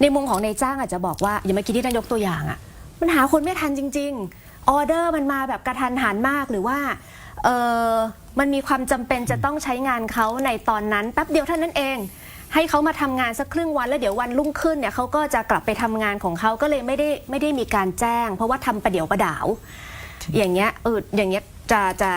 ในมุมของนายจ้างอาจจะบอกว่า อย่างเมื่อกี้ที่ท่านยกตัวอย่างอะมันหาคนไม่ทันจริง ๆ ออเดอร์มันมาแบบกระทันหันมากหรือว่าเออมันมีความจำเป็นจะต้องใช้งานเขาในตอนนั้นแป๊บเดียวเท่านั้นเอง ให้เขามาทำงานสักครึ่งวันแล้วเดี๋ยววันรุ่งขึ้นเนี่ยเขาก็จะกลับไปทำงานของเขาก็เลยไม่ได้ไม่ได้มีการแจ้ง เพราะว่าทำประเดี๋ยวประดาว อย่างเงี้ยเอออย่างเงี้ยจะจะ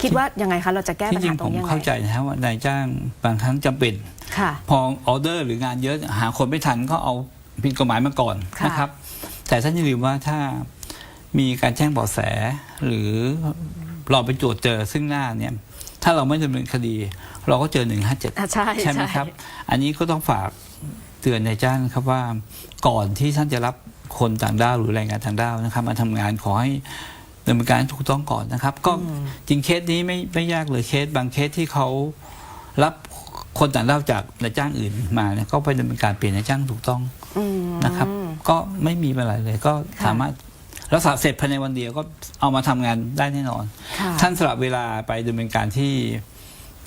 คิดว่ายังไงคะเราจะแก้ปัญหาตรงนี้ยังไงเข้าใจนะครับว่านายจ้างบางครั้งจำเป็น ค่ะ พอออเดอร์หรืองานเยอะหาคนไม่ทันก็เอาผิดกฎหมายมาก่อนค่ะ นะครับ แต่ท่านอย่าลืมว่าถ้ามีการแจ้งเบาะแส หรือเราไปตรวจเจอซึ่งหน้าเนี่ยถ้าเราไม่ดำเนินคดี เราก็เจอหนึ่งห้าเจ็ด อะใช่ ใช่ไหมครับ อันนี้ก็ต้องฝากเตือนนายจ้างครับว่าก่อนที่ท่านจะรับคนต่างด้าวหรือแรงงานต่างด้าวนะครับ มาทำงานขอให้ดำเนินการให้ถูกต้องก่อนนะครับ ก็จริงเคสนี้ไม่ไม่ยากเลยเคสบางเคสที่เขารับ คนต่างด้าวจากนายจ้างอื่นมาเนี่ยก็ไปดำเนินการเปลี่ยนนายจ้างถูกต้องอืม นะครับ ก็ไม่มีอะไรเลยก็ค่ะ สามารถรักษาเสร็จภายในวันเดียวก็เอามาทำงานได้แน่นอน ค่ะ ท่านสละเวลาไปดำเนินการที่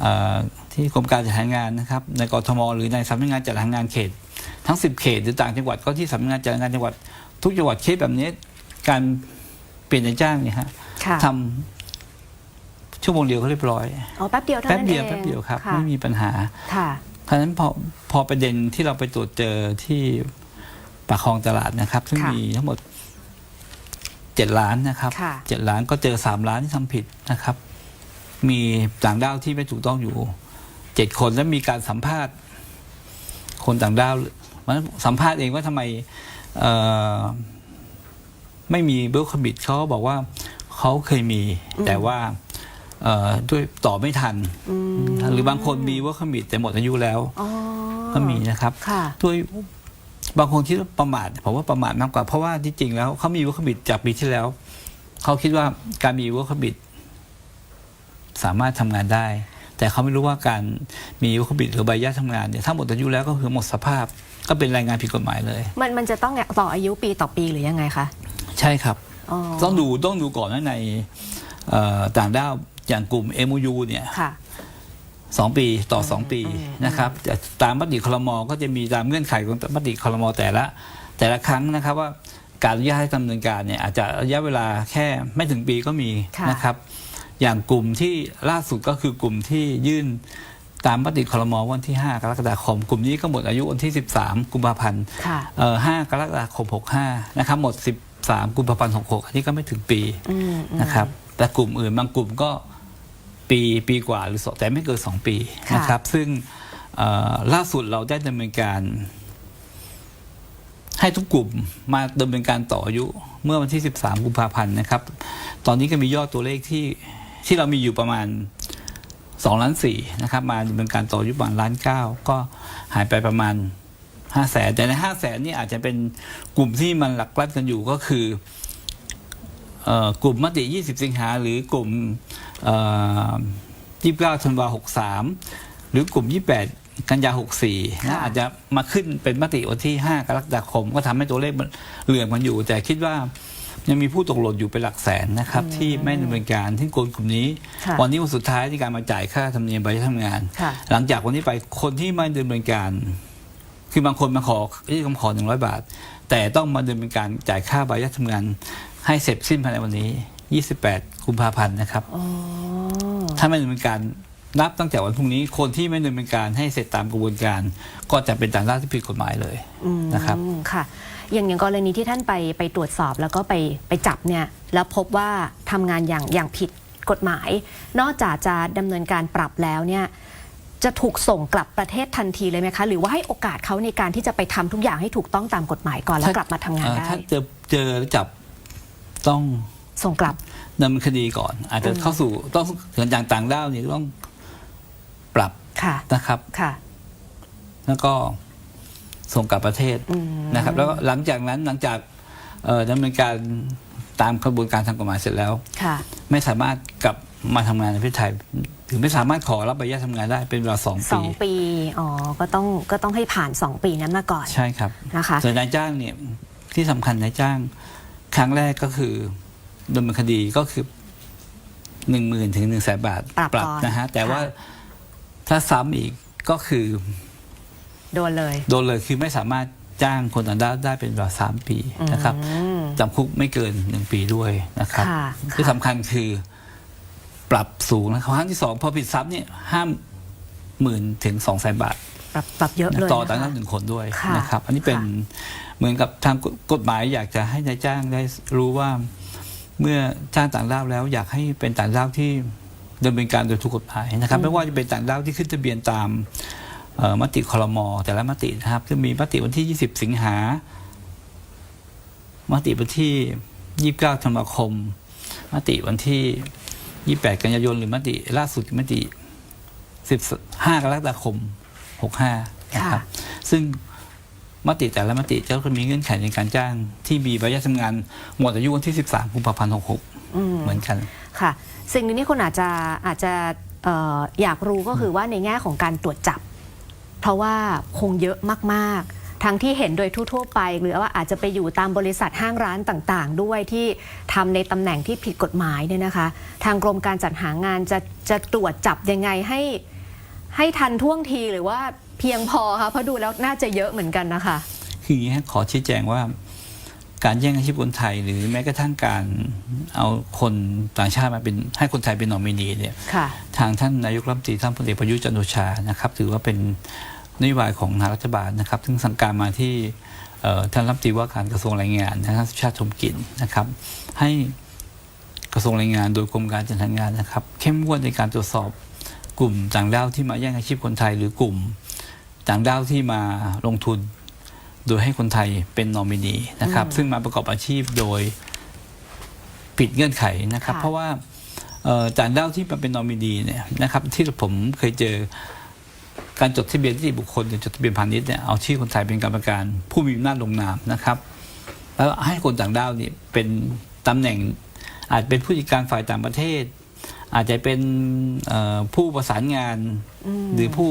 เอ่อที่กรมการจัดหางานนะครับ ในกทม หรือในสำนักงานจัดหางานเขต ทั้ง 10 เขตหรือต่างจังหวัดก็ที่สำนักงานจัดหางานจังหวัด ทุกจังหวัดเคสแบบนี้การเปลี่ยนนายจ้างเนี่ยฮะค่ะ ทำ ชั่วโมงเดียวก็เรียบร้อยอ๋อแป๊บเดียวเท่าแป๊บนั้นเอเดียวงแป๊บเดียวครับะไม่มีปัญหาค่ะ เพราะฉะนั้นพอพอประเด็นที่เราไปตรวจเจอที่ปากคลองตลาดนะครับ ซึ่งค่ะ มีทั้งหมดเจ็ดล้านนะครับค่ะ เจ็ดล้านก็เจอสามล้านที่ทำผิดนะครับ มีต่างด้าวที่ไม่ถูกต้องอยู่เจ็ดคนแล้วมีการสัมภาษณ์ คนต่างด้าวมันสัมภาษณ์เองว่าทำไมเอ่อไม่มีเบลคบิดเขาบอกว่าเขาเคยมี แต่ว่า เอ่อด้วยต่อไม่ทันอืมหรือบางคนมีเวิร์คมิดแต่หมดอายุแล้ว อ๋อก็มีนะครับ ค่ะ ด้วยบางคนคิดว่าประมาทผมว่าประมาทมากกว่าเพราะว่าที่จริงแล้วเขามีเวิร์คมิดจากปีที่แล้ว เขาคิดว่าการมีเวิร์คมิดสามารถทำงานได้ แต่เขาไม่รู้ว่าการมีเวิร์คมิดหรือใบอนุญาตทำงานเนี่ยถ้าหมดอายุแล้วก็คือหมดสภาพ ก็เป็นแรงงานผิดกฎหมายเลย มันมันจะต้องต่ออายุปีต่อปีหรือยังไงคะใช่ครับ อ๋อ ต้องดูต้องดูก่อนว่าในเอ่อต่างด้าว อย่างกลุ่ม MOU เนี่ยค่ะ สองปีต่อสองปีอืมนะครับแต่ตามมติคลมก็จะมีตามเงื่อนไขของมติคลมแต่ละ แต่ละครั้งนะครับว่าการอนุญาตให้ดำเนินการเนี่ยอาจจะระยะเวลาแค่ไม่ถึงปีก็มีค่ะ นะครับ อย่างกลุ่มที่ล่าสุดก็คือกลุ่มที่ยื่นตามมติคลมวันที่ 5 กรกฎาคม กลุ่มนี้ก็หมดอายุวันที่ 13 กุมภาพันธ์ค่ะ เอ่อ5กรกฎาคม 65 นะครับ หมด 13 กุมภาพันธ์ 66 อันนี้ก็ไม่ถึงปีอืมอืม นะครับ แต่กลุ่มอื่นบางกลุ่มก็ ปีปีกว่าหรือสองแต่ไม่เกินสองปีค่ะ นะครับ ซึ่งเอ่อล่าสุดเราได้ดำเนินการ ให้ทุกกลุ่มมาดำเนินการต่ออายุ เมื่อวันที่ 13 กุมภาพันธ์นะครับ ตอนนี้ก็มียอดตัวเลขที่ที่เรามีอยู่ประมาณ2ล้านสี่นะครับ มาดำเนินการต่ออายุประมาณล้านเก้าก็หายไปประมาณห้าแสนแต่ในห้าแสนนี่อาจจะเป็นกลุ่มที่มันหลักลัดกันอยู่ก็คือเอ่อกลุ่มมติ 20 สิงหาหรือกลุ่ม เอ่อ29ธันวา63หรือกลุ่ม 28 กันยา 64ค่ะนะอาจจะมาขึ้นเป็นมติวันที่ 5 กรกฎาคม ก็ทำให้ตัวเลขมันเหลื่อมกันอยู่ แต่คิดว่ายังมีผู้ตกหล่นอยู่เป็นหลักแสนนะครับ ที่ไม่ดำเนินการที่โกนกลุ่มนี้ค่ะวันนี้วันสุดท้ายที่การมาจ่ายค่าธรรมเนียมใบทำงานค่ะหลังจากวันนี้ไปคนที่ไม่ดำเนินการ คือบางคนมาขอยื่นคำขอหนึ่งร้อยบาท แต่ต้องมาดำเนินการจ่ายค่าใบอนุญาตทำงาน ให้เสร็จสิ้นภายในวันนี้ 28กุมภาพันธ์นะครับอ๋อถ้าไม่ดำเนินการนับตั้งแต่วันพรุ่งนี้คนที่ไม่ดำเนินการให้เสร็จตามกระบวนการ ก็จะเป็นต่างด้าวที่ผิดกฎหมายเลยอืมนะครับค่ะ อย่างอย่างกรณีที่ท่านไปไปตรวจสอบแล้วก็ไปไปจับเนี่ยแล้วพบว่าทำงานอย่างอย่างผิดกฎหมาย นอกจากจะดำเนินการปรับแล้วเนี่ยจะถูกส่งกลับประเทศทันทีเลยไหมคะ หรือว่าให้โอกาสเขาในการที่จะไปทำทุกอย่างให้ถูกต้องตามกฎหมายก่อนแล้วกลับมาทำงานเอ่อได้ถ้าเจอเจอแล้วจับต้อง ส่งกลับดำเนินคดีก่อน อาจจะอืมเข้าสู่ต้องถึงอย่างต่างด้าวนี่ต้องปรับค่ะนะครับค่ะ แล้วก็ส่งกลับประเทศอืมนะครับ แล้วก็หลังจากนั้นหลังจากเอ่อดำเนินการตามกระบวนการทางกฎหมายเสร็จแล้วค่ะ ไม่สามารถกลับมาทำงานในประเทศไทยถึงไม่สามารถขอรับใบอนุญาตทำงานได้เป็นเวลาสองสปีองปีอ๋อก็ต้องก็ต้องให้ผ่านสองปีนั้นมาก่อนใช่ครับนะคะส่วนนายจ้างเนี่ยที่สำคัญนายจ้าง ครั้งแรกก็คือ ดำเนินคดีก็คือหนึ่งหมื่นถึงหนึ่งแสนบาทปรับก่อนนะฮะ แต่ค่ะว่าถ้าซ้ำอีกก็คือโดนเลยโดนเลยคือไม่สามารถจ้างคนต่างด้าวได้เป็นเวลาสามปีนะครับอืม จำคุกไม่เกินหนึ่งปีด้วยนะครับค่ะที่ค่ะ สำคัญคือปรับสูงนะครับครั้งที่สองพอผิดซ้ำเนี่ยห้ามหมื่นถึงสองแสนบาท ปรับปรับเยอะเลยต่อนะคะต่างด้าวหนึ่งคนด้วยค่ะนะครับ อันนี้เป็นค่ะ เหมือนกับทางกฎหมายอยากจะให้นายจ้างได้รู้ว่า เมื่อจ้างต่างด้าวแล้วอยากให้เป็นต่างด้าวที่ดำเนินการโดยถูกกฎหมายนะครับ ไม่ว่าจะเป็นต่างด้าวที่ขึ้นทะเบียนตามเอ่อมติคลมแต่ละมตินะครับจะมีมติวันที่ 20 สิงหามติวันที่ 29ธันวาคม มติวันที่ 28 กันยายนหรือมติล่าสุดคือมติ 15 กรกฎาคม 65 นะครับ ซึ่ง มติแต่ละมติจะต้องมีเงื่อนไขในการจ้าง ที่มีใบอนุญาตทำงานหมดอายุวันที่ 13กุมภาพันธ์66อืมเหมือนกัน ค่ะ สิ่งหนึ่งที่คนอาจจะอาจจะเอ่ออยากรู้ก็คือว่าในแง่ของการตรวจจับ เพราะว่าคงเยอะมากๆ ทั้งที่เห็นโดยทั่วๆไป หรือว่าอาจจะไปอยู่ตามบริษัทห้างร้านต่างๆ ด้วยที่ทำในตำแหน่งที่ผิดกฎหมายเนี่ยนะคะ ทางกรมการจัดหางานจะจะตรวจจับยังไงให้ให้ทันท่วงทีหรือว่า เพียงพอคะเพราะดูแล้วน่าจะเยอะเหมือนกันนะคะ คืออย่างนี้ฮะขอชี้แจงว่าการแย่งอาชีพคนไทยหรือแม้กระทั่งการเอาคนต่างชาติมาเป็นให้คนไทยเป็นนอมินีเนี่ยค่ะทางท่านนายกรัฐมนตรีท่านพลเอกประยุทธ์จันทร์โอชานะครับถือว่าเป็นนโยบายของทางรัฐบาลนะครับซึ่งสั่งการมาที่เอ่อท่านรัฐมนตรีว่าการกระทรวงแรงงานนะครับสุชาติชมกลิ่นนะครับ ให้กระทรวงแรงงานโดยกรมการจัดหางานนะครับ เข้มงวดในการตรวจสอบกลุ่มต่างด้าวที่มาแย่งอาชีพคนไทยหรือกลุ่ม ต่างด้าวที่มาลงทุน โดยให้คนไทยเป็นนอมินีนะครับอืมซึ่งมาประกอบอาชีพโดยผิดเงื่อนไขนะครับ ค่ะเพราะว่าเอ่อต่างด้าวที่มาเป็นนอมินีเนี่ยนะครับ ที่ผมเคยเจอการจดทะเบียนนิติบุคคลหรือจดทะเบียนพาณิชย์เนี่ยเอาชื่อคนไทยเป็นกรรมการผู้มีอำนาจลงนามนะครับ แล้วให้คนต่างด้าวเนี่ยเป็นตำแหน่งอาจเป็นผู้จัดการฝ่ายต่างประเทศ อาจจะเป็นเอ่อผู้ประสานงานมหรือผู้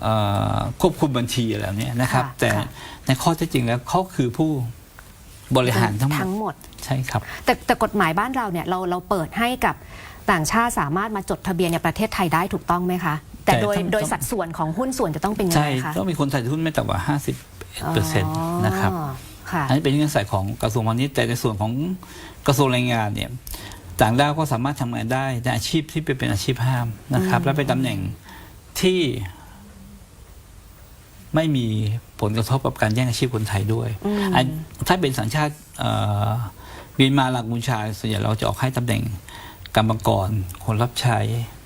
เอ่อควบคุมบัญชีอะไรแบบเนี้ยนะครับ ค่ะแต่ค่ะ ในข้อเท็จจริงแล้วเขาคือผู้บริหารทั้งหมดทั้งหมด ใช่ครับ แต่แต่กฎหมายบ้านเราเนี่ยเราเราเปิดให้กับต่างชาติสามารถมาจดทะเบียนในประเทศไทยได้ถูกต้องไหมคะ แต่แต่โดยต้อง โดยสัดส่วนของหุ้นส่วนจะต้องเป็นยังใช่ไงคะต้องมีคนไทยถือหุ้นไม่ต่ำกว่า50เปอร์เซ็นต์นะครับ อ๋อค่ะ อันนี้เป็นเงื่อนไขของกระทรวงพาณิชย์แต่ในส่วนของกระทรวงแรงงานเนี่ยต่างด้าวก็สามารถทำงานได้ในอาชีพที่เป็นอาชีพห้ามนะครับอืมและเป็นตำแหน่งที่ ไม่มีผลกระทบกับการแย่งอาชีพคนไทยด้วยอืมอันถ้าเป็นสัญชาติเอ่อเมียนมาหลักบุญชาส่วนใหญ่เราจะออกให้ตำแหน่งกรรมกรคนรับใช้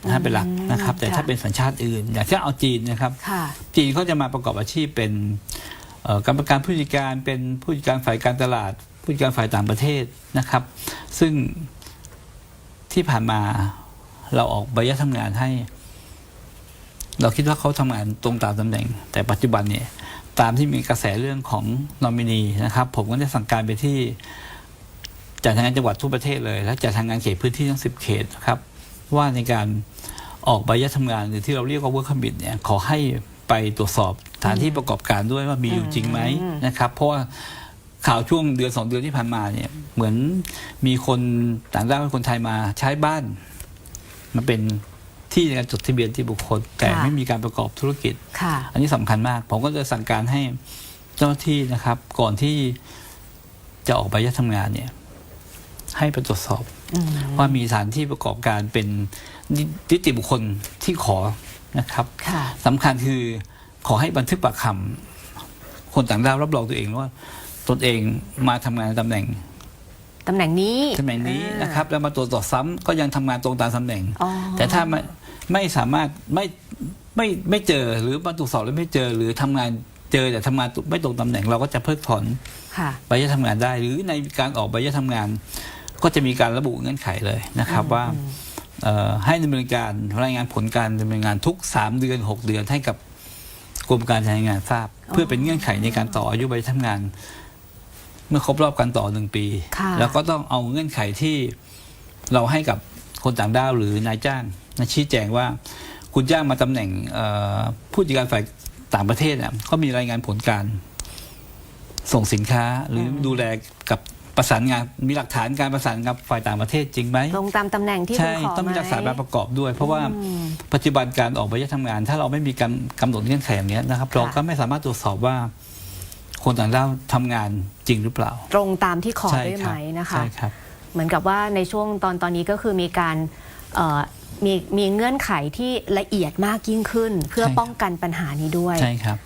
นะฮะเป็นหลักนะครับ แต่ถ้าเป็นสัญชาติอื่น อย่างเช่นเอาจีนนะครับค่ะจีนเขาจะมาประกอบอาชีพเป็นเอ่อกรรมการผู้จัดการเป็นผู้จัดการฝ่ายการตลาด ผู้จัดการฝ่ายต่างประเทศนะครับ ซึ่งที่ผ่านมาเราออกใบอนุญาตทำงานให้ เราคิดว่าเขาทำงานตรงตามตำแหน่ง แต่ปัจจุบันเนี่ยตามที่มีกระแสเรื่องของนอมินีนะครับ ผมก็ได้สั่งการไปที่จัดทางงานจังหวัดทุกประเทศเลย และจัดทางงานเขตพื้นที่ทั้งสิบเขตนะครับว่าในการออกใบอนุญาตทำงานหรือที่เราเรียกว่า work permit เนี่ยขอให้ไปตรวจสอบสถานที่ประกอบการด้วยว่ามีอยู่จริงไหมอืมนะครับ เพราะว่าข่าวช่วงเดือนสองเดือนที่ผ่านมาเนี่ยเหมือนมีคนต่างด้าวเป็นคนไทยมาใช้บ้านมาเป็น ที่ในการจดทะเบียนที่บุคคล แต่ไม่มีการประกอบธุรกิจ ค่ะอันนี้สำคัญมาก ผมก็จะสั่งการให้เจ้าหน้าที่นะครับ ก่อนที่จะออกใบอนุญาตทำงานเนี่ย ให้ไปตรวจสอบ อืม ว่ามีสถานที่ประกอบการเป็นนินิติบุคคลที่ขอนะครับค่ะ สำคัญคือขอให้บันทึกปากคำคนต่างด้าวรับรองตัวเองว่า ตนเองมาทำงานในตำแหน่งตำแหน่งนี้ตำแหน่งนี้อ่านะครับ แล้วมาตรวจสอบซ้ำก็ยังทำงานตรงตามตำแหน่ง อ๋อแต่ถ้าไม่ ไม่สามารถไม่ไม่ไม่เจอหรือมาตรวจสอบแล้วไม่เจอหรือทำงานเจอแต่ทำงานไม่ตรงตำแหน่งเราก็จะเพิกถอนค่ะใบอนุญาตทำงานได้ หรือในการออกใบอนุญาตทำงาน ก็จะมีการระบุเงื่อนไขเลยนะครับว่าเอ่อให้ดำเนินการรายงานผลการดำเนินงานทุก 3 เดือน 6 เดือนให้กับกรมการจัดหางานทราบ เพื่อเป็นเงื่อนไขในการต่ออายุใบอนุญาตทำงาน เมื่อครบรอบการต่อหนึ่งปีค่ะแล้วก็ต้องเอาเงื่อนไขที่เราให้กับคนต่างด้าวหรือนายจ้าง นะชี้แจงว่าคุณจ้างมาตำแหน่งเอ่อผู้จัดการฝ่ายต่างประเทศเนี่ยเขามีรายงานผลการส่งสินค้าหรืออมดูแลกับประสานงานมีหลักฐานการประสานกับฝ่ายต่างประเทศจริงไหมลงตามตำแหน่งที่คุใช่ณขอต้องมีไหหลักฐานมมาประกอบด้วย เพราะว่าอืมปัจจุบันการออกใบอนุญาตทำงาน ถ้าเราไม่มีกำกำหนดเงื่อนไขอย่างเนี้ยนะครับค่ะเราก็ไม่สามารถตรวจสอบว่า คนต่างด้าวทำงานจริงหรือเปล่า ตรงตามที่ขอใช่ด้วยคไหมรับนะคะใช่ครับเหมือนกับว่าในช่วงตอนตอนนี้ก็คือมีการเอ่อ มีมีเงื่อนไขที่ละเอียดมากยิ่งขึ้น เพื่อใช่ครับ ป้องกันปัญหานี้ด้วย ใช่ครับค่ะ